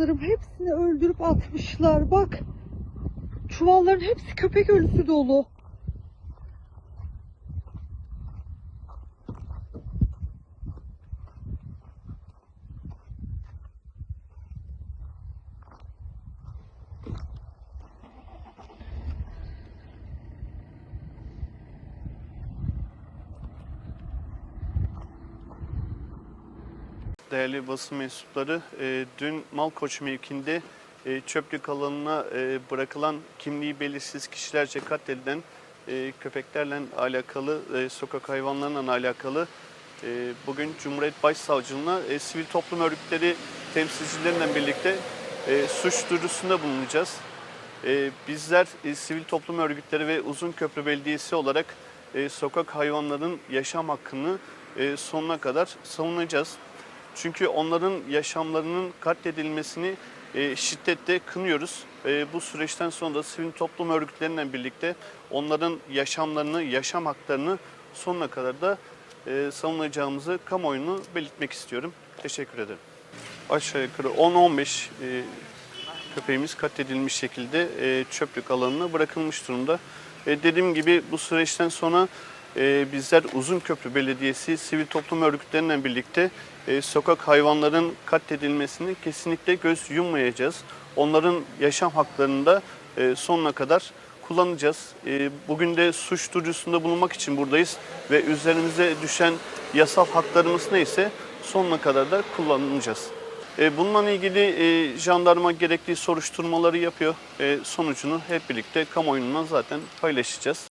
hayvanlarım hepsini öldürüp atmışlar. Bak. Çuvalların hepsi köpek ölüsü dolu. Değerli basın mensupları, e, dün Malkoç mevkinde e, çöplük alanına e, bırakılan kimliği belirsiz kişilerce katledilen e, köpeklerle alakalı, e, sokak hayvanlarla alakalı e, bugün Cumhuriyet Başsavcılığına e, sivil toplum örgütleri temsilcileriyle birlikte e, suç duyurusunda bulunacağız. E, bizler e, sivil toplum örgütleri ve Uzunköprü Belediyesi olarak e, sokak hayvanların yaşam hakkını e, sonuna kadar savunacağız. Çünkü onların yaşamlarının katledilmesini e, şiddetle kınıyoruz. E, bu süreçten sonra sivil toplum örgütleriyle birlikte onların yaşamlarını, yaşam haklarını sonuna kadar da e, savunacağımızı kamuoyunu belirtmek istiyorum. Teşekkür ederim. Aşağı yukarı 10-15 e, köpeğimiz katledilmiş şekilde e, çöplük alanına bırakılmış durumda. E, dediğim gibi bu süreçten sonra bizler Uzunköprü Belediyesi sivil toplum örgütleriyle birlikte e, sokak hayvanların katledilmesini kesinlikle göz yummayacağız. Onların yaşam haklarını da e, sonuna kadar kullanacağız. E, bugün de suç duyurusunda bulunmak için buradayız ve üzerimize düşen yasal haklarımız neyse sonuna kadar da kullanacağız. Bununla ilgili jandarma gerekli soruşturmaları yapıyor. Sonucunu hep birlikte kamuoyundan zaten paylaşacağız.